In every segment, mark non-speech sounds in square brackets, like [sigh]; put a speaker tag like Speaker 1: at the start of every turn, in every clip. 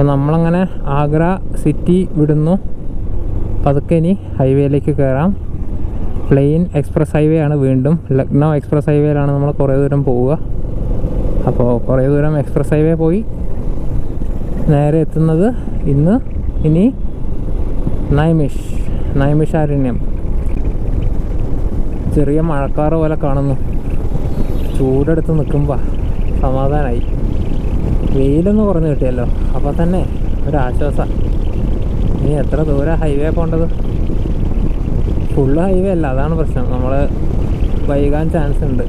Speaker 1: അപ്പോൾ നമ്മളങ്ങനെ ആഗ്ര സിറ്റി വിടുന്നു. പതുക്കെ ഇനി ഹൈവേയിലേക്ക് കയറാം പ്ലെയിൻ എക്സ്പ്രസ് ഹൈവേ ആണ് വീണ്ടും. ലക്നൗ എക്സ്പ്രസ് ഹൈവേയിലാണ് നമ്മൾ കുറേ ദൂരം പോവുക. അപ്പോൾ കുറേ ദൂരം എക്സ്പ്രസ് ഹൈവേ പോയി നേരെ എത്തുന്നത് ഇന്ന് ഇനി നൈമിഷ് നൈമിഷാരണ്യം ചെറിയ മഴക്കാറ് പോലെ കാണുന്നു. ചൂടെടുത്ത് നിൽക്കുമ്പോൾ സമാധാനമായി വെയിലൊന്ന് കുറഞ്ഞു കിട്ടിയല്ലോ. അപ്പോൾ തന്നെ ഒരാശ്വാസം. ഇനി എത്ര ദൂരം ഹൈവേ പോകേണ്ടത് ഫുള്ള് ഹൈവേ അല്ല അതാണ് പ്രശ്നം. നമ്മൾ വൈകാൻ ചാൻസ് ഉണ്ട്.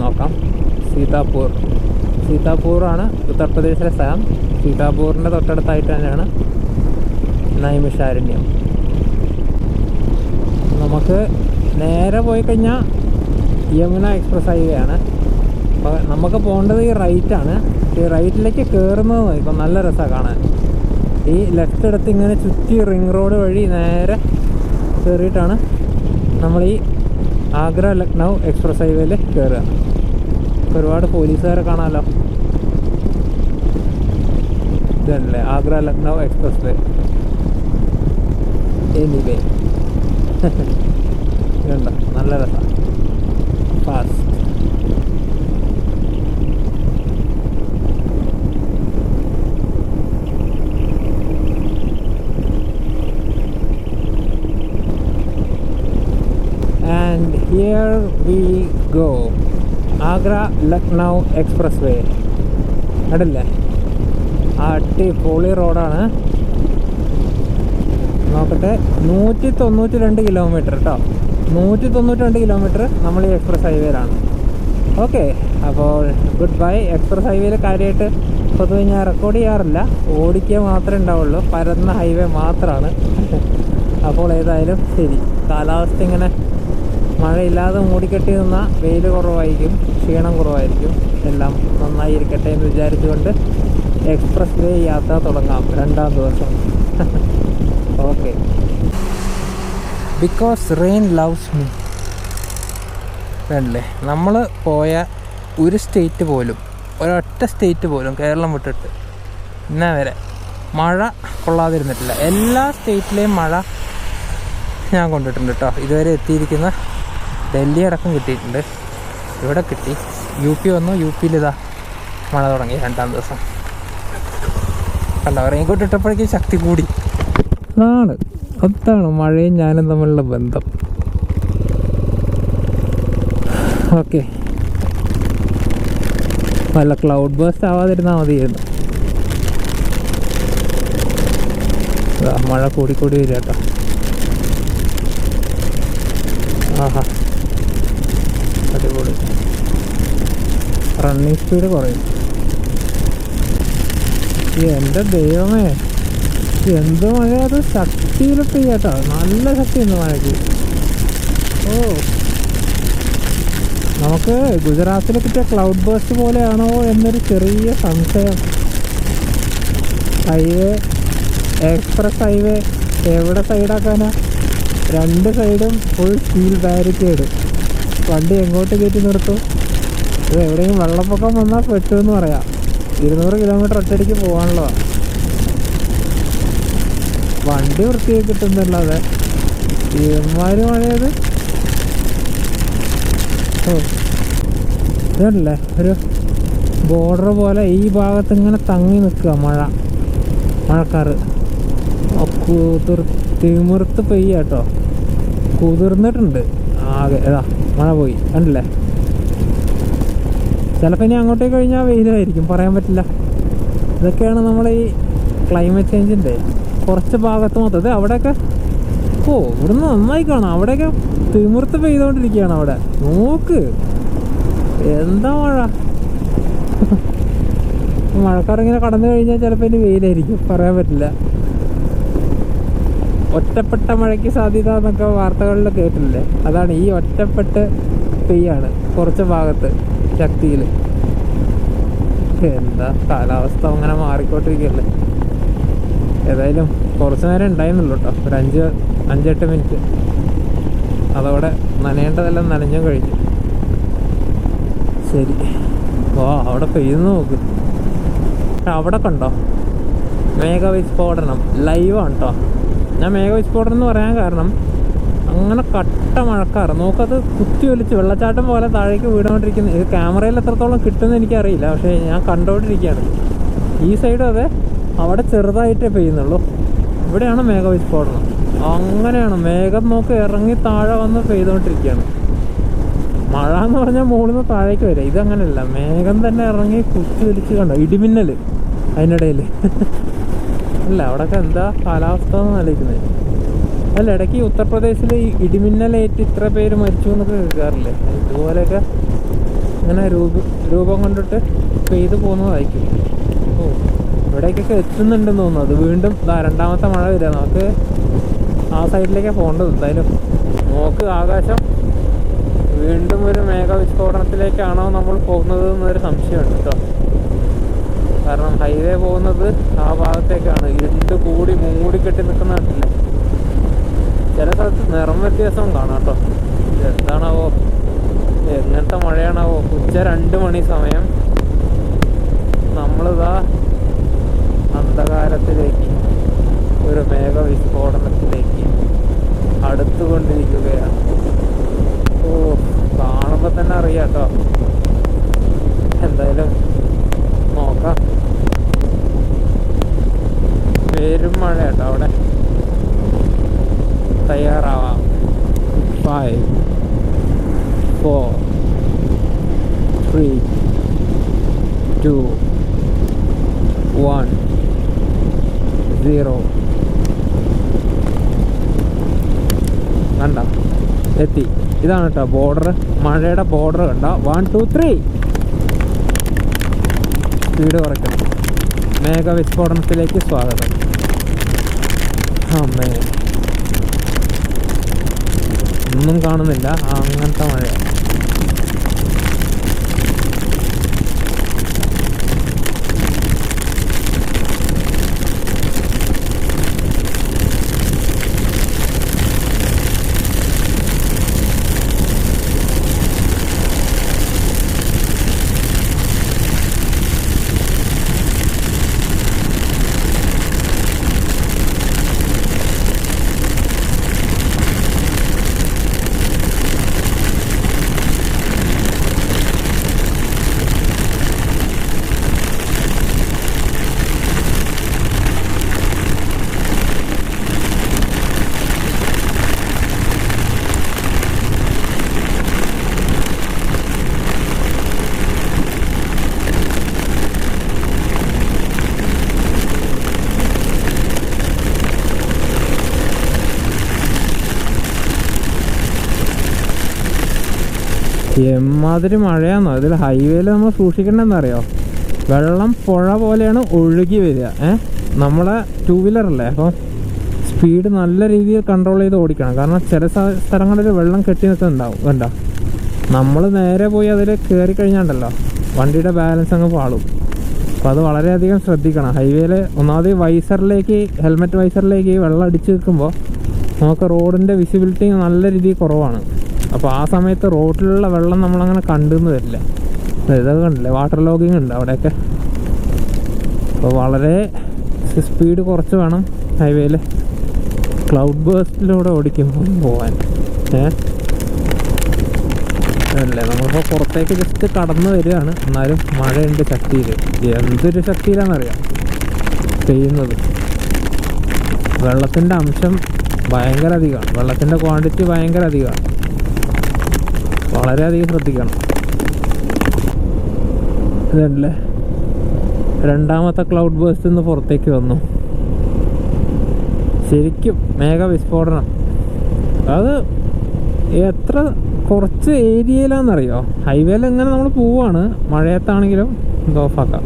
Speaker 1: നോക്കാം. സീതാപൂർ. സീതാപൂറാണ് ഉത്തർപ്രദേശിലെ സ്ഥലം. സീതാപൂറിന്റെ തൊട്ടടുത്തായിട്ട് തന്നെയാണ് നൈമിഷാരണ്യം. നമുക്ക് നേരെ പോയി കഴിഞ്ഞാൽ യമുന എക്സ്പ്രസ് ഹൈവേ ആണ്. അപ്പോൾ നമുക്ക് പോകേണ്ടത് ഈ റൈറ്റാണ് ഈ റൈറ്റിലേക്ക് കയറുന്നത് ഇപ്പം നല്ല രസമാണ് കാണാൻ. ഈ ലെഫ്റ്റ് എടുത്ത് ഇങ്ങനെ ചുറ്റി റിംഗ് റോഡ് വഴി നേരെ കയറിയിട്ടാണ് നമ്മൾ ഈ ആഗ്ര ലക്നൗ എക്സ്പ്രസ് ഹൈവേയിൽ കയറുക ഒരുപാട് പോലീസുകാരെ കാണാമല്ലോ. ഇതല്ലേ Agra Lucknow expressway anyway ഇതുണ്ടോ? നല്ല രസം. Fast here we go? Lucknow expressway കണ്ടില്ലേ? അടിപൊളി റോഡാണ്. നോക്കട്ടെ നൂറ്റി തൊണ്ണൂറ്റി രണ്ട് കിലോമീറ്റർ കേട്ടോ നൂറ്റി തൊണ്ണൂറ്റി രണ്ട് കിലോമീറ്റർ നമ്മൾ ഈ എക്സ്പ്രസ് ഹൈവേയിലാണ് ഓക്കെ അപ്പോൾ ഗുഡ് ബൈ എക്സ്പ്രസ് ഹൈവേയിൽ കാര്യമായിട്ട് പൊതുവെ ഞാൻ റെക്കോർഡ് ചെയ്യാറില്ല. ഓടിക്കുക മാത്രമേ ഉണ്ടാവുള്ളൂ. പരന്ന ഹൈവേ മാത്രമാണ് അപ്പോൾ ഏതായാലും ശരി. കാലാവസ്ഥ ഇങ്ങനെ മഴയില്ലാതെ മൂടിക്കെട്ടി നിന്ന വെയിൽ കുറവായിരിക്കും ക്ഷീണം കുറവായിരിക്കും. എല്ലാം നന്നായി ഇരിക്കട്ടെ എന്ന് വിചാരിച്ചുകൊണ്ട് എക്സ്പ്രസ് വേ യാത്ര തുടങ്ങാം രണ്ടാം ദിവസം. [laughs] Okay. Because rain loves me. വേണ്ടല്ലേ നമ്മൾ പോയ ഒരു സ്റ്റേറ്റ് പോലും ഒരൊറ്റ സ്റ്റേറ്റ് പോലും കേരളം വിട്ടിട്ട് ഇന്നേ വരെ മഴ കൊള്ളാതിരുന്നിട്ടില്ല. എല്ലാ സ്റ്റേറ്റിലെയും മഴ ഞാൻ കൊണ്ടിട്ടുണ്ട് കേട്ടോ. ഇതുവരെ എത്തിയിരിക്കുന്ന ഡൽഹി അടക്കം കിട്ടിയിട്ടുണ്ട്. ഇവിടെ കിട്ടി. യു പി വന്നു. യു പിയിൽ ഇതാ മഴ തുടങ്ങി രണ്ടാം ദിവസം. കണ്ടോ? റെയിൻകോട്ട് ഇട്ടപ്പോഴേക്കും ശക്തി കൂടി. അതാണ് അതാണ് മഴയും ഞാനും തമ്മിലുള്ള ബന്ധം. ഓക്കെ. വല്ല ക്ലൗഡ് ബേസ്റ്റ് ആവാതിരുന്നാൽ മതിയായിരുന്നു. മഴ കൂടിക്കൂടി വരിക കേട്ടോ ആഹാ അടിപൊളി റണ്ണിങ് സ്പീഡ് കുറയും. എന്റെ ദൈവമേ. എന്ത് മഴ അത്? ശക്തിയിൽ പെയ്യാട്ടോ നല്ല ശക്തിയുണ്ട് മഴയ്ക്ക്. ഓ. നമുക്ക് ഗുജറാത്തിൽ കിട്ടിയ ക്ലൗഡ് ബേസ്റ്റ് പോലെയാണോ എന്നൊരു ചെറിയ സംശയം. ഹൈവേ എക്സ്പ്രസ് ഹൈവേ എവിടെ സൈഡാക്കാനാ രണ്ട് സൈഡും ഫുൾ സ്റ്റീൽ ബാരിക്കേഡ് വണ്ടി എങ്ങോട്ട് കയറ്റി നിർത്തും? ഇത് എവിടെയെങ്കിലും വെള്ളപ്പൊക്കം വന്നാൽ പെട്ടു എന്ന് പറയാം. ഇരുന്നൂറ് കിലോമീറ്റർ ഒറ്റയടിക്ക് പോകാനുള്ളതാണ് വണ്ടി വൃത്തിയായി കിട്ടുന്നല്ലാതെ ഇവന്മാര് ഓ ഇതല്ലേ ഒരു ബോർഡർ പോലെ ഈ ഭാഗത്ത് ഇങ്ങനെ തങ്ങി നിൽക്കുക മഴ. മഴക്കാറ്. തിമിർത്ത് പെയ്യാട്ടോ. കുതിർന്നിട്ടുണ്ട്. ആകെ ഏതാ മഴ പോയി. കണ്ടില്ലേ? ചിലപ്പോൾ ഇനി അങ്ങോട്ടേക്ക് കഴിഞ്ഞാൽ വെയിലായിരിക്കും പറയാൻ പറ്റില്ല. ഇതൊക്കെയാണ് നമ്മുടെ ഈ ക്ലൈമറ്റ് ചേഞ്ചിന്റെ കുറച്ച് ഭാഗത്ത് മൊത്തം. അവിടെയൊക്കെ ഓ ഇവിടുന്ന് നന്നായി കാണാം. അവിടെയൊക്കെ തിമിർത്ത് പെയ്തുകൊണ്ടിരിക്കുകയാണ് അവിടെ. നോക്ക് എന്താ മഴ? [laughs] മഴക്കാറിങ്ങനെ കടന്നു കഴിഞ്ഞാൽ ചിലപ്പോൾ ഇനി വെയിലായിരിക്കും പറയാൻ പറ്റില്ല. ഒറ്റപ്പെട്ട മഴയ്ക്ക് സാധ്യത എന്നൊക്കെ വാർത്തകളിൽ കേട്ടില്ലേ അതാണ് ഈ ഒറ്റപ്പെട്ട് പെയ്യാണ് കുറച്ച് ഭാഗത്ത്. ശക്തിയിൽ എന്താ കാലാവസ്ഥ അങ്ങനെ മാറിക്കൊണ്ടിരിക്കുകയല്ലേ ഏതായാലും കുറച്ച് നേരം ഉണ്ടായിരുന്നുള്ളൂ കേട്ടോ ഒരു അഞ്ച് അഞ്ചെട്ട് മിനിറ്റ്. അതോടെ നനയേണ്ടതെല്ലാം നനഞ്ഞും കഴിഞ്ഞു. ശരി. ഓ അവിടെ പെയ്യുന്നു നോക്ക്. അവിടെ കണ്ടോ? മേഘവിസ്ഫോടനം ലൈവാണ് കേട്ടോ ഞാൻ മേഘവിസ്ഫോടനം എന്ന് പറയാൻ കാരണം അങ്ങനെ കട്ട മഴക്കാറ്. നോക്കത് കുത്തി ഒലിച്ച് വെള്ളച്ചാട്ടം പോലെ താഴേക്ക് വീണുകൊണ്ടിരിക്കുന്ന. ഇത് ക്യാമറയിൽ എത്രത്തോളം കിട്ടുമെന്ന് എനിക്കറിയില്ല. പക്ഷേ ഞാൻ കണ്ടുകൊണ്ടിരിക്കുകയാണ്. ഈ സൈഡും അതെ അവിടെ ചെറുതായിട്ടേ പെയ്യുന്നുള്ളൂ. ഇവിടെയാണ് മേഘവിസ്ഫോടനം അങ്ങനെയാണ് മേഘം നോക്ക് ഇറങ്ങി താഴെ വന്ന് പെയ്തുകൊണ്ടിരിക്കുകയാണ്. മഴ എന്ന് പറഞ്ഞാൽ മുകളിൽ നിന്ന് താഴേക്ക് വരിക. ഇതങ്ങനെയല്ല മേഘം തന്നെ ഇറങ്ങി കുത്തി ഒലിച്ച് കണ്ടോ? ഇടിമിന്നൽ അതിനിടയിൽ. [laughs] അല്ല അവിടെയൊക്കെ എന്താ കാലാവസ്ഥ എന്ന് ആലോചിക്കുന്നത്. അല്ല ഇടയ്ക്ക് ഉത്തർപ്രദേശിൽ ഈ ഇടിമിന്നലേറ്റ് ഇത്ര പേര് മരിച്ചു എന്നൊക്കെ കേൾക്കാറില്ലേ? ഇതുപോലെയൊക്കെ ഇങ്ങനെ രൂപ രൂപം കൊണ്ടിട്ട് പെയ്തു പോകുന്നതായിരിക്കും. ഓ ഇവിടേക്കൊക്കെ എത്തുന്നുണ്ടെന്ന് തോന്നുന്നു. അത് വീണ്ടും രണ്ടാമത്തെ മഴ വരിക. നമുക്ക് ആ സൈഡിലേക്കാണ് പോകേണ്ടത് എന്തായാലും. നോക്ക് ആകാശം വീണ്ടും ഒരു മേഘവിസ്ഫോടനത്തിലേക്കാണോ നമ്മൾ പോകുന്നത് എന്നൊരു സംശയമുണ്ട് കേട്ടോ. കാരണം ഹൈവേ പോകുന്നത് ആ ഭാഗത്തേക്കാണ്. ഇരുണ്ട് കൂടി മൂടിക്കെട്ടി നിൽക്കുന്ന കണ്ടില്ല? ചില സ്ഥലത്ത് നിറം വ്യത്യാസവും കാണാം കേട്ടോ എന്താണാവോ? എങ്ങനത്തെ മഴയാണാവോ? ഉച്ച രണ്ട് മണി സമയം. നമ്മളിതാ അന്ധകാരത്തിലേക്ക് ഒരു മേഘവിസ്ഫോടനത്തിലേക്ക് അടുത്തുകൊണ്ടിരിക്കുകയാണ്. ഓ കാണുമ്പോൾ തന്നെ അറിയാം കേട്ടോ എന്തായാലും നോക്കാം. പേരും മഴ കേട്ടോ അവിടെ. തയ്യാറാവാം five four three two one zero കണ്ട? എത്തി. ഇതാണ് കേട്ടോ ബോർഡർ മഴയുടെ ബോർഡർ കണ്ട? വൺ ടു ത്രീ സ്പീഡ് കുറയ്ക്കണം. മേഘവിസ്ഫോടനത്തിലേക്ക് സ്വാഗതം. അമ്മേ. ഒന്നും കാണുന്നില്ല. അങ്ങനത്തെ മഴ എമ്മാതിരി മഴയാണോ ഇതിൽ ഹൈവേയിൽ നമ്മൾ സൂക്ഷിക്കണ്ടെന്നറിയോ വെള്ളം പുഴ പോലെയാണ് ഒഴുകി വരിക. ഏ? നമ്മളെ ടൂ വീലറല്ലേ അപ്പം സ്പീഡ് നല്ല രീതിയിൽ കൺട്രോൾ ചെയ്ത് ഓടിക്കണം. കാരണം ചില സ്ഥ- സ്ഥലങ്ങളിൽ വെള്ളം കെട്ടി നിൽക്കുന്നുണ്ടാവും. വേണ്ട നമ്മൾ നേരെ പോയി അതിൽ കയറി കഴിഞ്ഞാണ്ടല്ലോ വണ്ടിയുടെ ബാലൻസ് അങ്ങ് പാളും. അപ്പോൾ അത് വളരെയധികം ശ്രദ്ധിക്കണം. ഹൈവേയിൽ ഒന്നാമത് വൈസറിലേക്ക് ഹെൽമെറ്റ് വൈസറിലേക്ക് വെള്ളം അടിച്ച് നിൽക്കുമ്പോൾ നമുക്ക് റോഡിന്റെ വിസിബിലിറ്റി നല്ല രീതിയിൽ കുറവാണ്. അപ്പോൾ ആ സമയത്ത് റോഡിലുള്ള വെള്ളം നമ്മളങ്ങനെ കണ്ടെന്ന് വരില്ല. ഇതൊക്കെ കണ്ടില്ലേ? വാട്ടർ ലോഗിങ് ഉണ്ട് അവിടെയൊക്കെ. അപ്പോൾ വളരെ സ്പീഡ് കുറച്ച് വേണം ഹൈവേയിൽ ക്ലൗഡ് ബേസ്റ്റിലൂടെ ഓടിക്കുമ്പോൾ പോകാൻ ഏഹ് അല്ലേ നമ്മളിപ്പോൾ പുറത്തേക്ക് ജസ്റ്റ് കടന്നു വരികയാണ്. എന്നാലും മഴയുണ്ട് ശക്തിയിൽ എന്തൊരു ശക്തിയിലാണെന്നറിയാം പെയ്യുന്നത്. വെള്ളത്തിന്റെ അംശം ഭയങ്കര അധികമാണ്. വെള്ളത്തിന്റെ ക്വാണ്ടിറ്റി ഭയങ്കര അധികമാണ്. വളരെയധികം ശ്രദ്ധിക്കണം. ഇതല്ലേ? രണ്ടാമത്തെ ക്ലൗഡ് ബേസ്റ്റ് നിന്ന് പുറത്തേക്ക് വന്നു. ശരിക്കും മേഘവിസ്ഫോടനം അത് എത്ര കുറച്ച് ഏരിയയിലാണെന്നറിയോ ഹൈവേയിൽ ഇങ്ങനെ നമ്മൾ പോവാണ്? മഴയത്താണെങ്കിലും ഓഫാക്കാം.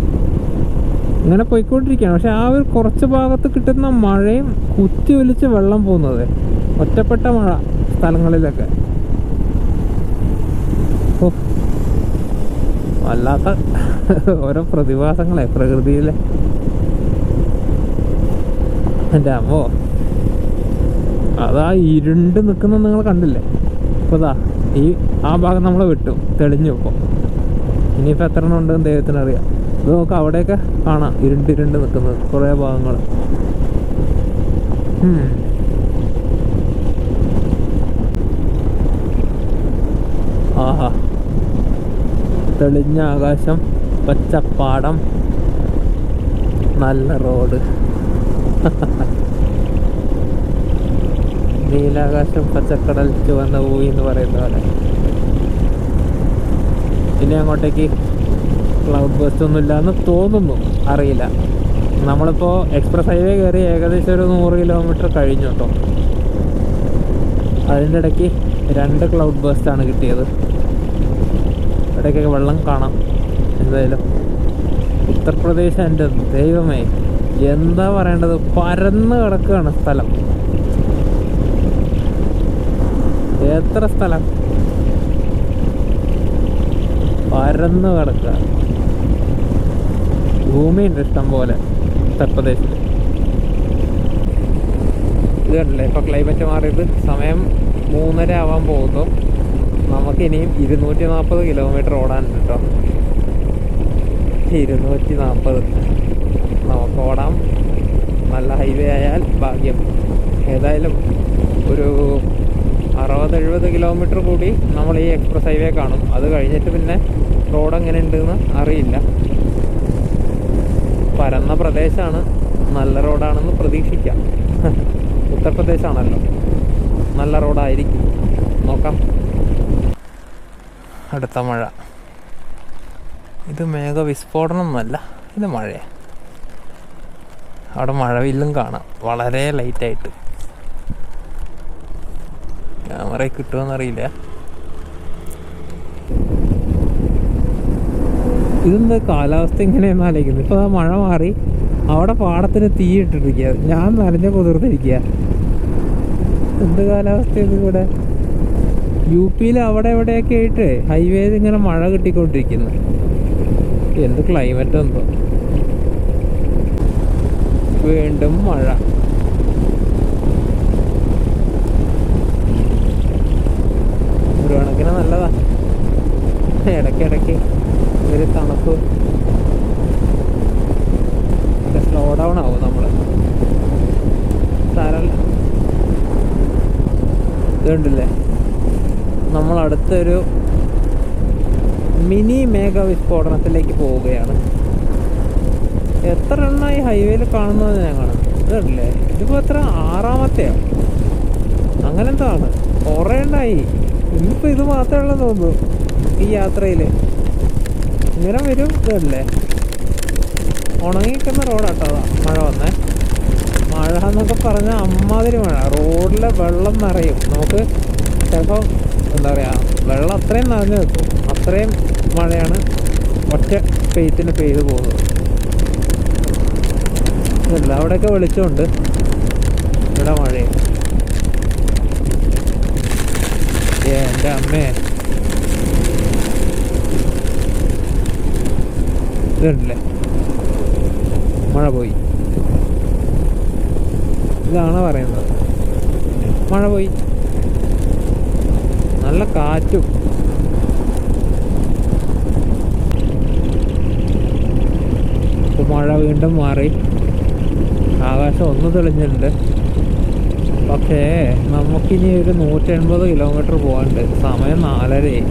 Speaker 1: ഇങ്ങനെ പോയിക്കൊണ്ടിരിക്കുകയാണ്. പക്ഷെ ആ ഒരു കുറച്ച് ഭാഗത്ത് കിട്ടുന്ന മഴയും കുത്തി ഒലിച്ച് വെള്ളം പോകുന്നത്. ഒറ്റപ്പെട്ട മഴ സ്ഥലങ്ങളിലൊക്കെ. വല്ലാത്ത ഓരോ പ്രതിഭാസങ്ങളെ പ്രകൃതിയിലെ. എന്റെ അമ്മോ അതാ ഇരുണ്ട് നിൽക്കുന്ന നിങ്ങൾ കണ്ടില്ലേ? ഇപ്പോൾ ഇതാ ഈ ആ ഭാഗം നമ്മൾ വിട്ടു തെളിഞ്ഞു ഇപ്പോൾ ഇനിയിപ്പോൾ എത്ര എണ്ണം ഉണ്ടെന്ന് ദൈവത്തിന് അറിയാം ഇത് നമുക്ക് അവിടെയൊക്കെ കാണാം ഇരുണ്ട് ഇരുണ്ട് നിൽക്കുന്നത് കുറേ ഭാഗങ്ങൾ ആഹാ തെളിഞ്ഞ ആകാശം പച്ചപ്പാടം നല്ല റോഡ്. [laughs] നീലാകാശം പച്ചക്കടൽ ചുവന്ന പൂവി എന്ന് പറയുന്ന പോലെ. പിന്നെ അങ്ങോട്ടേക്ക് ക്ലൗഡ് ബസ് ഒന്നും ഇല്ലാന്ന് തോന്നുന്നു. അറിയില്ല. നമ്മളിപ്പോൾ എക്സ്പ്രസ് ഹൈവേ കയറി ഏകദേശം ഒരു നൂറ് കിലോമീറ്റർ കഴിഞ്ഞു കേട്ടോ. അതിന്റെ ഇടയ്ക്ക് രണ്ട് ക്ലൗഡ് ബസ്റ്റാണ് കിട്ടിയത്. ഇടയ്ക്കൊക്കെ വെള്ളം കാണാം. എന്തായാലും ഉത്തർപ്രദേശ് എന്റെ ദൈവമേ എന്താ പറയേണ്ടത്? പരന്ന് കിടക്കുകയാണ് സ്ഥലം. എത്ര സ്ഥലം? പരന്ന് കിടക്കുക. ഭൂമിയുണ്ട് ഇഷ്ടം പോലെ ഉത്തർപ്രദേശിൽ. ഇത് കണ്ടില്ലേ ഇപ്പൊ ക്ലൈമറ്റ് മാറിയത് സമയം മൂന്നര ആവാൻ പോകുന്നു. നമുക്ക് ഇനിയും ഇരുന്നൂറ്റി നാൽപ്പത് കിലോമീറ്റർ ഓടാനുണ്ട് കേട്ടോ ഇരുന്നൂറ്റി നാൽപ്പത് നമുക്ക് ഓടാം. നല്ല ഹൈവേ ആയാൽ ഭാഗ്യം. ഏതായാലും ഒരു അറുപത് എഴുപത് കിലോമീറ്റർ കൂടി നമ്മൾ ഈ എക്സ്പ്രസ് ഹൈവേ കാണും. അത് കഴിഞ്ഞിട്ട് പിന്നെ റോഡ് എങ്ങനെ ഉണ്ടെന്ന് അറിയില്ല. പരന്ന പ്രദേശമാണ്. നല്ല റോഡാണെന്ന് പ്രതീക്ഷിക്കാം. ഉത്തർപ്രദേശാണല്ലോ. നല്ല റോഡായിരിക്കും നോക്കാം. അടുത്ത മഴ. ഇത് മേഘവിസ്ഫോടനം എന്നല്ല ഇത് മഴയാണ് അവിടെ മഴവില്ലും കാണാം വളരെ ലൈറ്റായിട്ട്. ക്യാമറയിൽ കിട്ടുമെന്നറിയില്ല ഇതെന്താ കാലാവസ്ഥ ഇങ്ങനെയെന്ന് ആലോചിക്കുന്നത് ഇപ്പോൾ ആ മഴ മാറി അവിടെ പാടത്തിന് തീ ഇട്ടിട്ടിരിക്കുക ഞാൻ നനഞ്ഞ കുതിർത്തിരിക്കുക എന്ത് കാലാവസ്ഥ ഇത് ഇവിടെ? യു പിയിൽ അവിടെ എവിടെയൊക്കെ ആയിട്ട് ഹൈവേയിൽ ഇങ്ങനെ മഴ കിട്ടിക്കൊണ്ടിരിക്കുന്നു. എന്ത് ക്ലൈമറ്റ് എന്തോ വീണ്ടും മഴ ഒരു കണക്കിന് നല്ലതാ ഇടയ്ക്കിടയ്ക്ക് ഒരു തണുപ്പ് സ്ലോ ഡൗൺ ആവും നമ്മൾ സാരല്ല ഇതുണ്ടല്ലേ നമ്മൾ അടുത്തൊരു മിനി മേഘ വിസ്ഫോടനത്തിലേക്ക് പോവുകയാണ്. എത്ര എണ്ണ ഈ ഹൈവേയിൽ കാണുന്നത് ഞാൻ കാണുന്നത് ഇതല്ലേ? ഇതിപ്പോൾ എത്ര? ആറാമത്തെയാണ് അങ്ങനെ എന്താണ് ആണ് കുറേ എണ്ണായി. ഇനിയിപ്പോൾ ഇത് മാത്രമേ ഉള്ളൂ തോന്നുന്നു ഈ യാത്രയിൽ ഇങ്ങനെ വരും ഇതല്ലേ? ഉണങ്ങിക്കുന്ന റോഡാട്ടോ അതാ. മഴ വന്നേ. മഴ എന്നൊക്കെ പറഞ്ഞാൽ അമ്മാതിരി മഴ. റോഡിലെ വെള്ളം നിറയും. നമുക്ക് ചിലപ്പോൾ എന്താ പറയുക വെള്ളം അത്രയും നിറഞ്ഞു നിൽക്കും. അത്രയും മഴയാണ് ഒറ്റ പെയ്ത്തിന് പെയ്തു പോകുന്നത്. ഇല്ല അവിടെയൊക്കെ വെളിച്ചമുണ്ട്. ഇവിടെ മഴ എന്റെ അമ്മേ. ഇതുണ്ടല്ലേ? മഴ പോയി. ഇതാണ് പറയുന്നത്? മഴ പോയി. നല്ല കാറ്റും. ഇപ്പൊ മഴ വീണ്ടും മാറി. ആകാശം ഒന്ന് തെളിഞ്ഞിട്ടുണ്ട്. പക്ഷേ നമുക്കിനി ഒരു നൂറ്റി എൺപത് കിലോമീറ്റർ പോകാനുണ്ട് സമയം നാലരയായി.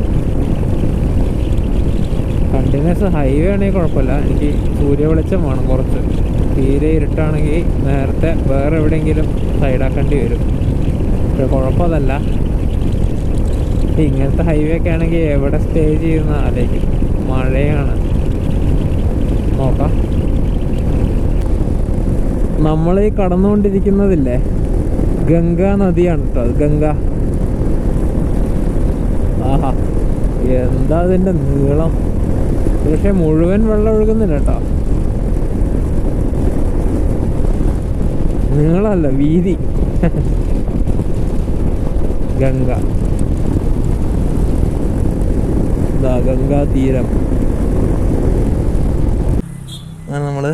Speaker 1: കണ്ടിന്യൂസ് ഹൈവേ ആണെങ്കിൽ കുഴപ്പമില്ല. എനിക്ക് സൂര്യവെളിച്ചം വേണം കുറച്ച്. തീരെ ഇരുട്ടാണെങ്കിൽ നേരത്തെ വേറെ എവിടെയെങ്കിലും സൈഡാക്കേണ്ടി വരും. പക്ഷെ കുഴപ്പമതല്ല. ഇങ്ങനത്തെ ഹൈവേ ഒക്കെ ആണെങ്കിൽ എവിടെ സ്റ്റേ ചെയ്യുന്ന ആലോചിക്കും മഴയാണ്. നോക്കാം. നമ്മൾ ഈ കടന്നുകൊണ്ടിരിക്കുന്നതില്ലേ? ഗംഗാ നദിയാണ് കേട്ടോ ഗംഗ. ആഹാ. എന്താ അതിന്റെ നീളം? പക്ഷെ മുഴുവൻ വെള്ളം ഒഴുകുന്നില്ല കേട്ടോ നീളമല്ല വീതി. [laughs] ഗംഗ. ഇതാ ഗംഗാ തീരം അങ്ങനെ നമ്മൾ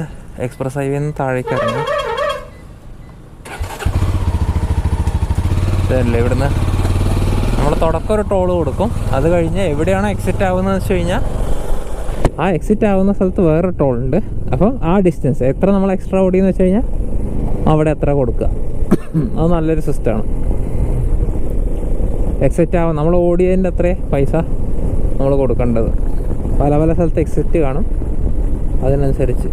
Speaker 1: എക്സ്പ്രസ് ഹൈവേന്ന് താഴേക്ക് ഇറങ്ങി. ഇതല്ലേ ഇവിടുന്ന്? നമ്മൾ തുടക്കം ഒരു ടോൾ കൊടുക്കും. അത് കഴിഞ്ഞ് എവിടെയാണ് എക്സിറ്റ് ആവുന്നത് വെച്ച് കഴിഞ്ഞാൽ ആ എക്സിറ്റ് ആവുന്ന സ്ഥലത്ത് വേറെ ടോൾ ഉണ്ട്. അപ്പം ആ ഡിസ്റ്റൻസ് എത്ര നമ്മൾ എക്സ്ട്രാ ഓടിയെന്ന് വെച്ച് കഴിഞ്ഞാൽ അവിടെ എത്ര കൊടുക്കുക. അത് നല്ലൊരു സിസ്റ്റമാണ് എക്സിറ്റ് ആവും നമ്മൾ ഓടിയതിന്റെ അത്രേ പൈസ നമ്മൾ കൊടുക്കേണ്ടത്. പല പല സ്ഥലത്ത് എക്സിറ്റ് കാണും. അതിനനുസരിച്ച്.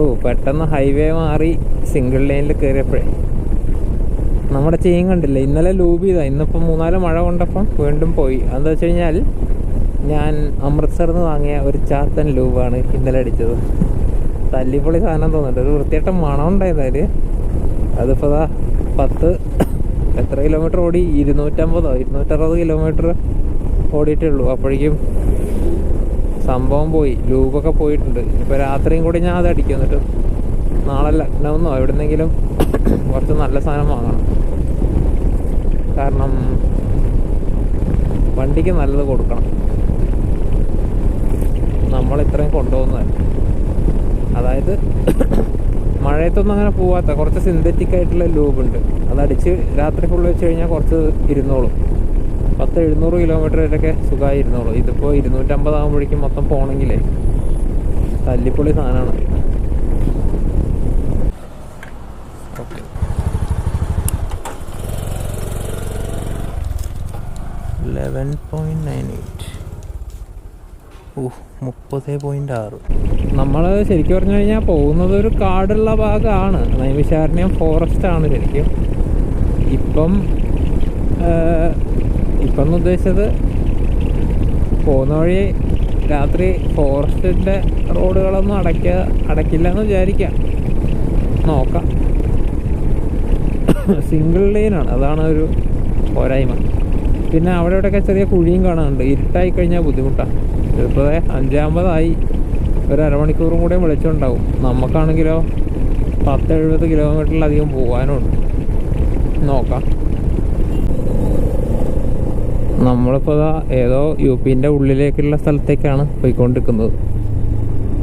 Speaker 1: ഓ പെട്ടെന്ന് ഹൈവേ മാറി സിംഗിൾ ലൈനിൽ കയറിയപ്പോഴേ നമ്മുടെ ചെയ്യും കണ്ടില്ല? ഇന്നലെ ലൂബ് ചെയ്താ. ഇന്നിപ്പം മൂന്നാൽ മഴ കൊണ്ടപ്പം വീണ്ടും പോയി. എന്താ വെച്ച് കഴിഞ്ഞാൽ ഞാൻ അമൃത്സറിൽ നിന്ന് വാങ്ങിയ ഒരു ചാത്തൻ ലൂബാണ് ഇന്നലെ അടിച്ചത്. തല്ലിപ്പൊളി സാധനം തോന്നുന്നുണ്ട്. ഒരു വൃത്തിയായിട്ട് മണം ഉണ്ടായത് അതിപ്പോൾ പത്ത് എത്ര കിലോമീറ്റർ ഓടി? ഇരുന്നൂറ്റമ്പതോ? ഇരുന്നൂറ്ററുപത് കിലോമീറ്റർ ഓടിയിട്ടേ ഉള്ളൂ അപ്പോഴേക്കും സംഭവം പോയി. ലൂബൊക്കെ പോയിട്ടുണ്ട്. ഇപ്പോൾ രാത്രിയും കൂടി ഞാൻ അത് അടിക്കും. എന്നിട്ട് നാളെ ലക്നൗന്നോ എവിടെന്നെങ്കിലും കുറച്ച് നല്ല സാധനം വാങ്ങണം. കാരണം വണ്ടിക്ക് നല്ലത് കൊടുക്കണം. നമ്മൾ ഇത്രയും കൊണ്ടുപോകുന്നത് അതായത് മഴയത്തൊന്നും അങ്ങനെ പോവാത്ത കുറച്ച് സിന്തറ്റിക് ആയിട്ടുള്ള ലൂബ് ഉണ്ട്. അതടിച്ച് രാത്രി ഫുള്ള് വെച്ച് കഴിഞ്ഞാൽ കുറച്ച് ഇരുന്നോളും. പത്ത് എഴുന്നൂറ് കിലോമീറ്റർ വരെയൊക്കെ സുഖമായി ഇരുന്നോളൂ ഇതിപ്പോൾ ഇരുന്നൂറ്റമ്പത് ആകുമ്പോഴേക്കും മൊത്തം പോകണമെങ്കിലേ തല്ലിപ്പൊളി സാധനമാണ് ലെവൻ പോയിന്റ് ഓ മുപ്പത് ആറ്. നമ്മൾ ശരിക്കും പറഞ്ഞു കഴിഞ്ഞാൽ പോകുന്നത് ഒരു കാടുള്ള ഭാഗമാണ് നൈമിശാരണ്യം ഫോറസ്റ്റ് ആണ് ശരിക്കും. ഇപ്പം ഇപ്പം എന്ന് ഉദ്ദേശിച്ചത് പോകുന്ന വഴി രാത്രി ഫോറസ്റ്റിന്റെ റോഡുകളൊന്നും അടയ്ക്ക അടയ്ക്കില്ല എന്ന് വിചാരിക്കാം. നോക്കാം. സിംഗിൾ ലൈനാണ് അതാണ് ഒരു പോരായ്മ. പിന്നെ അവിടെ ഇവിടെയൊക്കെ ചെറിയ കുഴിയും കാണാനുണ്ട്. ഇരുട്ടായി കഴിഞ്ഞാൽ ബുദ്ധിമുട്ടാണ് ഇതിപ്പോൾ അഞ്ചാമ്പതായി. ഒരു അരമണിക്കൂറും കൂടെ വിളിച്ചുണ്ടാവും നമുക്കാണെങ്കിലോ പത്ത് എഴുപത് കിലോമീറ്ററിലധികം പോകാനുണ്ട് നോക്കാം. നമ്മളിപ്പോൾ ഏതോ യു പിന്റെ ഉള്ളിലേക്കുള്ള സ്ഥലത്തേക്കാണ് പോയിക്കൊണ്ടിരിക്കുന്നത്.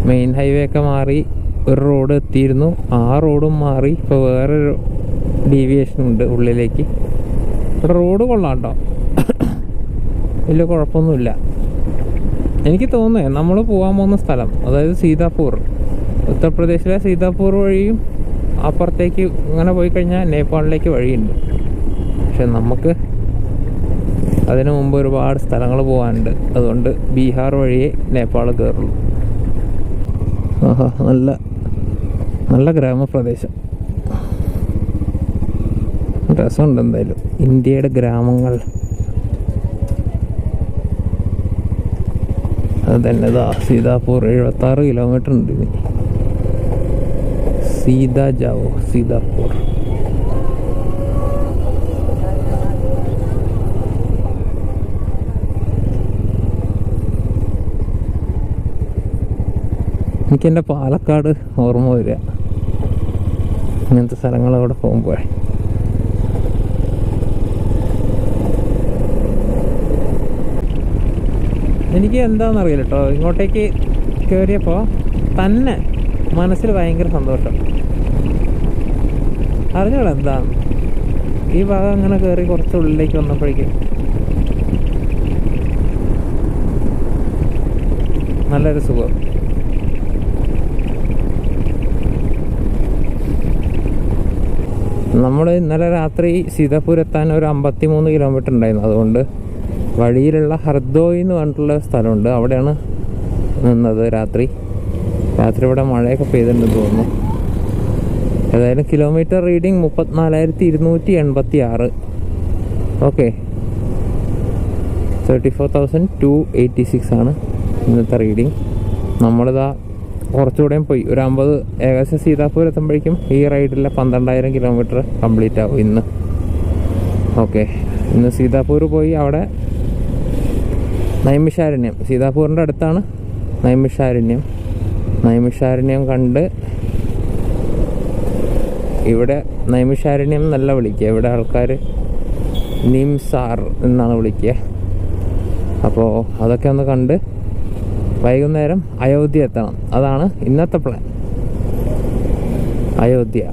Speaker 1: മെയിൻ ഹൈവേ ഒക്കെ മാറി ഒരു റോഡ് എത്തിയിരുന്നു. ആ റോഡും മാറി ഇപ്പോൾ വേറൊരു ഡീവിയേഷൻ ഉണ്ട് ഉള്ളിലേക്ക്. റോഡ് കൊള്ളാം കേട്ടോ വലിയ കുഴപ്പമൊന്നുമില്ല. എനിക്ക് തോന്നുന്നത് നമ്മൾ പോകാൻ പോകുന്ന സ്ഥലം അതായത് സീതാപൂർ. ഉത്തർപ്രദേശിലെ സീതാപൂർ വഴിയും അപ്പുറത്തേക്ക് ഇങ്ങനെ പോയി കഴിഞ്ഞാൽ നേപ്പാളിലേക്ക് വഴിയുണ്ട്. പക്ഷെ നമുക്ക് അതിനു മുമ്പ് ഒരുപാട് സ്ഥലങ്ങൾ പോകാനുണ്ട് അതുകൊണ്ട് ബീഹാർ വഴിയേ നേപ്പാൾ കയറുള്ളൂ. ആഹാ നല്ല നല്ല ഗ്രാമപ്രദേശം. രസമുണ്ട് എന്തായാലും. ഇന്ത്യയുടെ ഗ്രാമങ്ങൾ. അത് ദാ ഇതാ സീതാപൂർ എഴുപത്താറ് കിലോമീറ്റർ ഉണ്ട് ഇനി. സീതാ ജാവോ സീതാപൂർ. എനിക്ക് എന്റെ പാലക്കാട് ഓർമ്മ വരിക. ഇങ്ങനത്തെ സ്ഥലങ്ങളവിടെ പോകുമ്പോഴേ. എനിക്ക് എന്താണെന്നറിയില്ല കേട്ടോ ഇങ്ങോട്ടേക്ക് കയറിയപ്പോൾ തന്നെ മനസ്സിൽ ഭയങ്കര സന്തോഷം. അറിഞ്ഞോളൂ എന്താണ് ഈ ഭാഗം അങ്ങനെ കയറി കുറച്ച് ഉള്ളിലേക്ക് വന്നപ്പോഴേക്കും. നല്ലൊരു സുഖം. നമ്മൾ ഇന്നലെ രാത്രി സീതാപൂർ എത്താൻ ഒരു അമ്പത്തി മൂന്ന് കിലോമീറ്റർ ഉണ്ടായിരുന്നു. അതുകൊണ്ട് വഴിയിലുള്ള ഹർദോയ് എന്ന് പറഞ്ഞിട്ടുള്ള സ്ഥലമുണ്ട്. അവിടെയാണ് നിന്നത് രാത്രി. രാത്രി ഇവിടെ മഴയൊക്കെ പെയ്തിട്ടുണ്ടെന്ന് തോന്നുന്നു. ഏതായാലും കിലോമീറ്റർ റീഡിങ് മുപ്പത്തിനാലായിരത്തി ഇരുന്നൂറ്റി എൺപത്തി ആറ് okay thirty four thousand two eighty six ആണ് ഇന്നത്തെ റീഡിങ് നമ്മളിതാ കുറച്ചുകൂടെയും പോയി. ഒരു അമ്പത് ഏകദേശം സീതാപൂർ എത്തുമ്പോഴേക്കും ഈ റൈഡിലെ പന്ത്രണ്ടായിരം കിലോമീറ്റർ കംപ്ലീറ്റ് ആവും ഇന്ന്. ഓക്കെ ഇന്ന് സീതാപൂർ പോയി അവിടെ നൈമിഷാരണ്യം. സീതാപൂറിന്റെ അടുത്താണ് നൈമിഷാരണ്യം. നൈമിഷാരണ്യം കണ്ട് ഇവിടെ നൈമിഷാരണ്യം എന്നല്ല വിളിക്കുക. ഇവിടെ ആൾക്കാർ നിംസാർ എന്നാണ് വിളിക്കുക. അപ്പോൾ അതൊക്കെ ഒന്ന് കണ്ട് വൈകുന്നേരം അയോധ്യ എത്തണം. അതാണ് ഇന്നത്തെ പ്ലാൻ അയോധ്യ.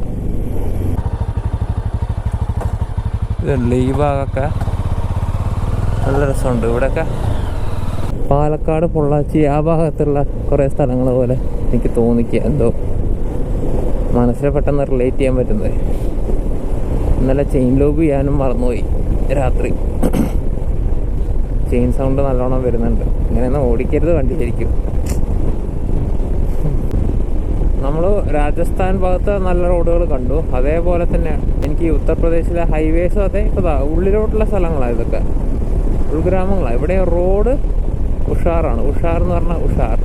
Speaker 1: ഇതുണ്ട് ഈ ഭാഗമൊക്കെ നല്ല രസമുണ്ട്. ഇവിടെയൊക്കെ പാലക്കാട് പൊള്ളാച്ചി ആ ഭാഗത്തുള്ള കുറേ സ്ഥലങ്ങൾ പോലെ എനിക്ക് തോന്നിക്കുക എന്തോ. മനസ്സിൽ പെട്ടെന്ന് റിലേറ്റ് ചെയ്യാൻ പറ്റുന്നത്. ഇന്നലെ ചെയിൻ ലോബ് ചെയ്യാനും മറന്നുപോയി രാത്രി. ചെയിൻ സൗണ്ട് നല്ലോണം വരുന്നുണ്ട്. ഇങ്ങനെയൊന്നും ഓടിക്കരുത് വണ്ടി ശരിക്കും. നമ്മൾ രാജസ്ഥാൻ ഭാഗത്ത് നല്ല റോഡുകൾ കണ്ടു. അതേപോലെ തന്നെ എനിക്ക് ഉത്തർപ്രദേശിലെ ഹൈവേസും അതേ ഉള്ളിലോട്ടുള്ള സ്ഥലങ്ങളാണ് ഇതൊക്കെ. ഉൾഗ്രാമങ്ങളാണ് ഇവിടെ റോഡ് ഉഷാറാണ്. ഉഷാർ എന്ന് പറഞ്ഞാൽ ഉഷാർ.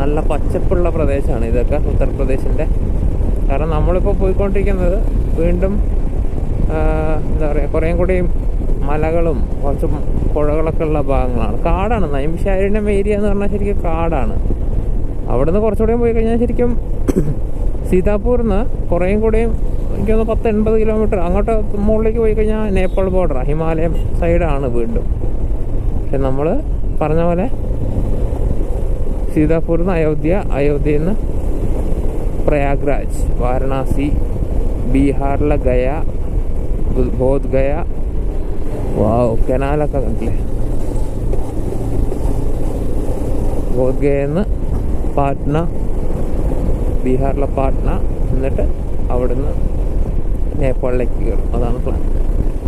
Speaker 1: നല്ല പച്ചപ്പുള്ള പ്രദേശമാണ് ഇതൊക്കെ ഉത്തർപ്രദേശിന്റെ കാരണം നമ്മളിപ്പോൾ പോയിക്കൊണ്ടിരിക്കുന്നത് വീണ്ടും എന്താ പറയുക കുറേയും കൂടിയും മലകളും കുറച്ച് പുഴകളൊക്കെ ഉള്ള ഭാഗങ്ങളാണ്. കാടാണ്. നൈമിഷാരണ്യം ഏരിയ എന്ന് പറഞ്ഞാൽ ശരിക്കും കാടാണ്. അവിടുന്ന് കുറച്ചുകൂടെ പോയി കഴിഞ്ഞാൽ ശരിക്കും സീതാപൂരിൽ നിന്ന് കുറേയും കൂടെയും എനിക്ക് തോന്നുന്നു പത്ത് എൺപത് കിലോമീറ്റർ അങ്ങോട്ട് മുകളിലേക്ക് പോയി കഴിഞ്ഞാൽ നേപ്പാൾ ബോർഡർ ഹിമാലയം സൈഡാണ് വീണ്ടും. പക്ഷെ നമ്മൾ പറഞ്ഞ പോലെ സീതാപൂരിൽ നിന്ന് അയോധ്യ അയോധ്യയിൽ നിന്ന് പ്രയാഗ്രാജ് വാരണാസി ബീഹാറിലെ ഗയ ബോധ് ഗയ വാവ് കനാലൊക്കെ കണ്ടില്ലേ ബോധ് ഗയയിൽ നിന്ന് പാട്ന ബീഹാറിലെ പാട്ന എന്നിട്ട് അവിടുന്ന് നേപ്പാളിലേക്ക് കയറും. അതാണ് പ്ലാൻ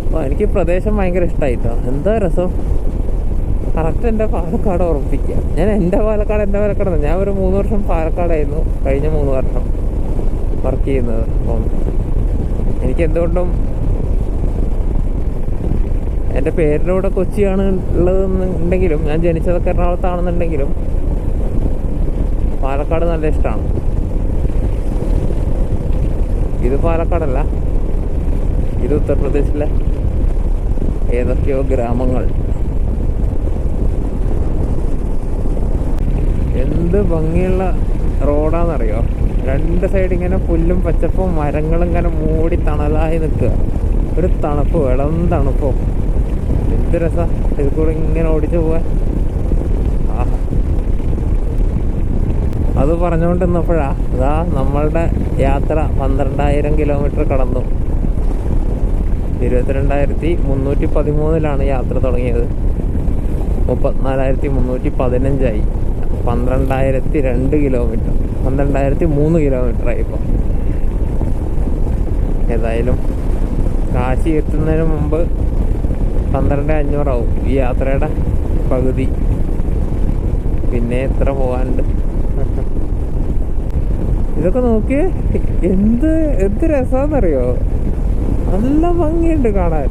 Speaker 1: അപ്പോൾ എനിക്ക് പ്രദേശം ഭയങ്കര ഇഷ്ടമായിട്ടോ എന്താ രസം? കറക്റ്റ് എന്റെ പാലക്കാട് ഉറപ്പിക്കുക. ഞാൻ എന്റെ പാലക്കാട് എന്റെ പാലക്കാട് ഞാൻ ഒരു മൂന്ന് വർഷം പാലക്കാടായിരുന്നു കഴിഞ്ഞ മൂന്ന് വർഷം വർക്ക് ചെയ്യുന്നത്. അപ്പം എനിക്ക് എന്തുകൊണ്ടും എന്റെ പേരിലൂടെ കൊച്ചിയാണ് ഉള്ളതെന്നുണ്ടെങ്കിലും ഞാൻ ജനിച്ചതൊക്കെ എറണാകുളത്താണെന്നുണ്ടെങ്കിലും പാലക്കാട് നല്ല ഇഷ്ടമാണ്. ഇത് പാലക്കാടല്ല. ഇത് ഉത്തർപ്രദേശിലെ ഏതൊക്കെയോ ഗ്രാമങ്ങൾ. എന്ത് ഭംഗിയുള്ള റോഡാണെന്നറിയോ രണ്ട് സൈഡ് ഇങ്ങനെ പുല്ലും പച്ചപ്പും മരങ്ങളും ഇങ്ങനെ മൂടി തണലായി നിൽക്കുക. ഒരു തണുപ്പ് ഇളം തണുപ്പോ. എന്ത് രസാ. ഇതിൽ കൂടെ ഇങ്ങനെ ഓടിച്ചു പോവാൻ. അത് പറഞ്ഞുകൊണ്ട് നിന്നപ്പോഴാ ഇതാ നമ്മളുടെ യാത്ര പന്ത്രണ്ടായിരം കിലോമീറ്റർ കടന്നു. ഇരുപത്തിരണ്ടായിരത്തി മുന്നൂറ്റി പതിമൂന്നിലാണ് യാത്ര തുടങ്ങിയത്. മുപ്പത്തിനാലായിരത്തി മുന്നൂറ്റി പതിനഞ്ചായി. പന്ത്രണ്ടായിരത്തി രണ്ട് കിലോമീറ്റർ പന്ത്രണ്ടായിരത്തി മൂന്ന് കിലോമീറ്റർ ആയിപ്പോൾ ഏതായാലും കാശി എത്തുന്നതിന് മുമ്പ് പന്ത്രണ്ട് അഞ്ഞൂറാവും ഈ യാത്രയുടെ പകുതി. പിന്നെ എത്ര പോകാനുണ്ട് ഇതൊക്കെ നോക്കി എന്ത് എന്ത് രസമാണെന്നറിയോ നല്ല ഭംഗിയുണ്ട് കാണാൻ.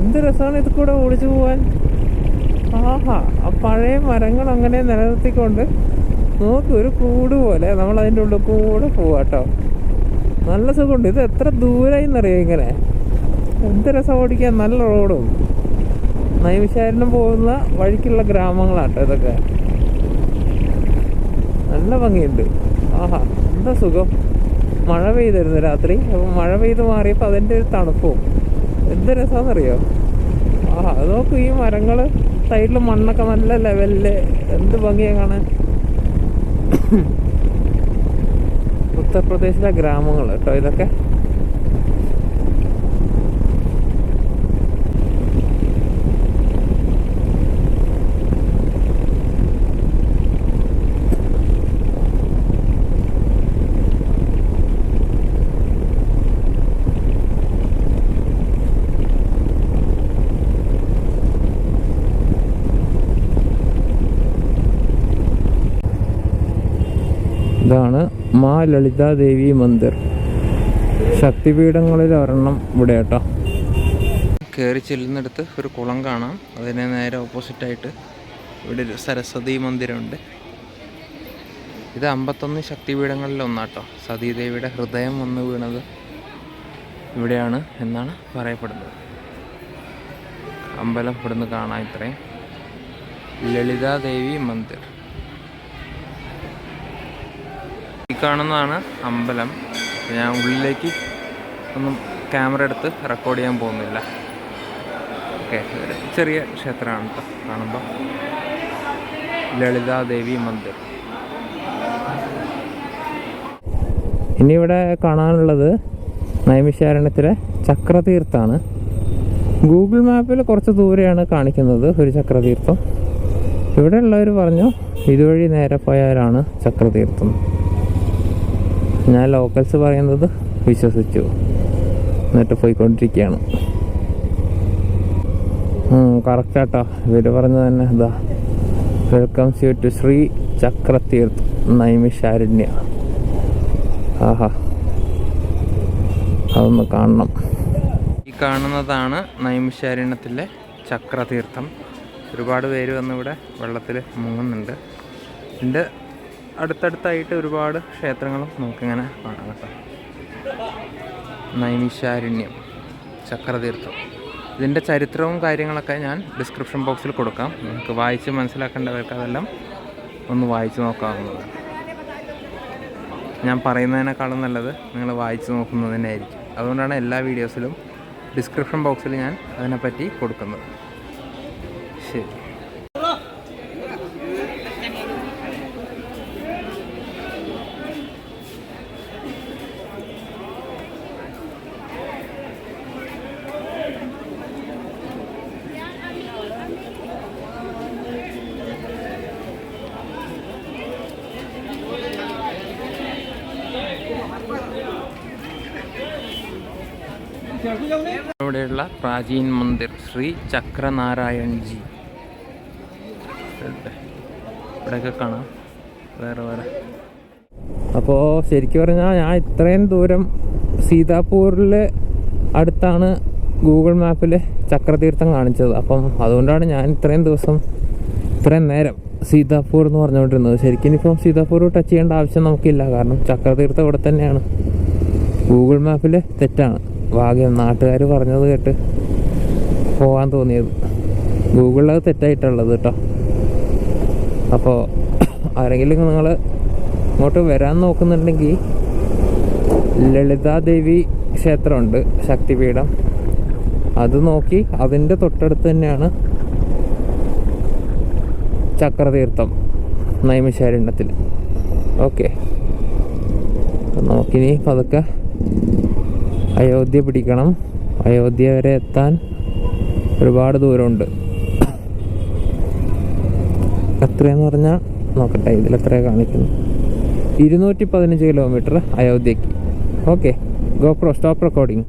Speaker 1: എന്ത് രസമാണ് ഇത് കൂടെ ഓടിച്ചു പോവാൻ? ആഹാ ആ പഴയ മരങ്ങൾ അങ്ങനെ നിലനിർത്തിക്കൊണ്ട് നോക്ക് ഒരു കൂട് പോലെ. നമ്മൾ അതിന്റെ ഉള്ളിൽ കൂടെ പോവാട്ടോ നല്ല സുഖമുണ്ട്. ഇത് എത്ര ദൂരമായി എന്നറിയാം ഇങ്ങനെ? എന്ത് രസം ഓടിക്കാൻ നല്ല റോഡും. നൈമിഷാരനം പോകുന്ന വഴിക്കുള്ള ഗ്രാമങ്ങളാട്ടോ ഇതൊക്കെ. നല്ല ഭംഗിയുണ്ട്. ആഹാ എന്താ സുഖം? മഴ പെയ്തായിരുന്നു രാത്രി. അപ്പോൾ മഴ പെയ്ത് മാറിയപ്പോൾ അതിന്റെ ഒരു തണുപ്പും. എന്ത് രസമാണെന്നറിയോ ആഹാ അത് നോക്കൂ ഈ മരങ്ങൾ സൈഡിൽ മണ്ണൊക്കെ നല്ല ലെവലിൽ. എന്ത് ഭംഗിയാ കാണാൻ. ഉത്തർപ്രദേശിലെ ഗ്രാമങ്ങൾ കേട്ടോ ഇതൊക്കെ ഇതാണ് മാ ലളിതാ ദേവി മന്ദിർ. ശക്തിപീഠങ്ങളിൽ ഒരെണ്ണം ഇവിടെ കേട്ടോ. കയറി ചെല്ലുന്നിടത്ത് ഒരു കുളം കാണാം. അതിന് നേരെ ഓപ്പോസിറ്റായിട്ട് ഇവിടെ ഒരു സരസ്വതി മന്ദിരമുണ്ട്. ഇത് അമ്പത്തൊന്ന് ശക്തിപീഠങ്ങളിൽ ഒന്നാട്ടോ. സതീദേവിയുടെ ഹൃദയം വന്ന് വീണത് ഇവിടെയാണ് എന്നാണ് പറയപ്പെടുന്നത്. അമ്പലം ഇവിടുന്ന് കാണാം ഇത്രയും. ലളിതാദേവി മന്ദിർ. ഈ കാണുന്നതാണ് അമ്പലം. ഞാൻ ഉള്ളിലേക്ക് ഒന്നും ക്യാമറ എടുത്ത് റെക്കോർഡ് ചെയ്യാൻ പോകുന്നില്ല. ഓക്കെ ചെറിയ ക്ഷേത്രമാണ് കേട്ടോ കാണുമ്പോൾ ലളിതാദേവി മന്ദിർ. ഇനി ഇവിടെ കാണാനുള്ളത് നൈമിഷാരണ്യത്തിലെ ചക്രതീർത്ഥാണ്. ഗൂഗിൾ മാപ്പിൽ കുറച്ച് ദൂരെയാണ് കാണിക്കുന്നത് ഒരു ചക്രതീർത്ഥം. ഇവിടെ ഉള്ളവർ പറഞ്ഞു ഇതുവഴി നേരെ പോയാലാണ് ചക്രതീർത്ഥം. ഞാൻ ലോക്കൽസ് പറയുന്നത് വിശ്വസിച്ചു. എന്നിട്ട് പോയിക്കൊണ്ടിരിക്കുകയാണ്. കറക്റ്റാട്ടോ ഇവർ പറഞ്ഞത് തന്നെ ഇതാ. Welcomes you to Shri Chakratirth Naimisharanya ആഹാ. അതൊന്ന് കാണണം. ഈ കാണുന്നതാണ് നൈമിഷാരണ്യത്തിലെ ചക്രതീർത്ഥം. ഒരുപാട് പേര് വന്നിവിടെ വെള്ളത്തിൽ മുങ്ങുന്നുണ്ട്. ഇതിന്റെ അടുത്തടുത്തായിട്ട് ഒരുപാട് ക്ഷേത്രങ്ങളും നമുക്കിങ്ങനെ കാണാം കേട്ടോ. നൈമിശാരണ്യം ചക്രതീർത്ഥം. ഇതിന്റെ ചരിത്രവും കാര്യങ്ങളൊക്കെ ഞാൻ ഡിസ്ക്രിപ്ഷൻ ബോക്സിൽ കൊടുക്കാം. നിങ്ങൾക്ക് വായിച്ച് മനസ്സിലാക്കേണ്ടവർക്ക് അതെല്ലാം ഒന്ന് വായിച്ച് നോക്കാവുന്നതാണ്. ഞാൻ പറയുന്നതിനേക്കാളും നല്ലത് നിങ്ങൾ വായിച്ച് നോക്കുന്നത് തന്നെയായിരിക്കും. അതുകൊണ്ടാണ് എല്ലാ വീഡിയോസിലും ഡിസ്ക്രിപ്ഷൻ ബോക്സിൽ ഞാൻ അതിനെപ്പറ്റി കൊടുക്കുന്നത്. ശരി. ഇവിടെയുള്ള പ്രാചീൻ മന്ദിർ ശ്രീ ചക്രനാരായൺജി ഇവിടെ. ഇവിടെയൊക്കെ കാണാം. വേറെ വേറെ. അപ്പോൾ ശരിക്കും പറഞ്ഞാൽ ഞാൻ ഇത്രയും ദൂരം സീതാപൂരിൽ അടുത്താണ് ഗൂഗിൾ മാപ്പിൽ ചക്രതീർത്ഥം കാണിച്ചത്. അപ്പം അതുകൊണ്ടാണ് ഞാൻ ഇത്രയും ദിവസം ഇത്രയും നേരം സീതാപൂർ എന്ന് പറഞ്ഞുകൊണ്ടിരുന്നത്. ശരിക്കും ഇനിയിപ്പം സീതാപൂർ ടച്ച് ചെയ്യേണ്ട ആവശ്യം നമുക്കില്ല. കാരണം ചക്രതീർത്ഥം ഇവിടെ തന്നെയാണ്. ഗൂഗിൾ മാപ്പിൽ തെറ്റാണ്. ഭാഗ്യം നാട്ടുകാർ പറഞ്ഞത് കേട്ട് പോകാൻ തോന്നിയത്. ഗൂഗിളിൽ അത് തെറ്റായിട്ടുള്ളത് കേട്ടോ. അപ്പോൾ ആരെങ്കിലും നിങ്ങൾ ഇങ്ങോട്ട് വരാൻ നോക്കുന്നുണ്ടെങ്കിൽ ലളിതാദേവി ക്ഷേത്രമുണ്ട് ശക്തിപീഠം. അത് നോക്കി അതിന്റെ തൊട്ടടുത്ത് തന്നെയാണ് ചക്രതീർത്ഥം നൈമിഷാരണ്യത്തിൽ. ഓക്കെ. നമുക്കിനി പതുക്കെ അയോധ്യ പിടിക്കണം. അയോധ്യ വരെ എത്താൻ ഒരുപാട് ദൂരമുണ്ട്. എത്രയെന്ന് പറഞ്ഞാൽ നോക്കട്ടെ ഇതിൽ എത്ര കാണിക്കുന്നു ഇരുന്നൂറ്റി പതിനഞ്ച് kilometre അയോധ്യക്ക്. Okay GoPro stop recording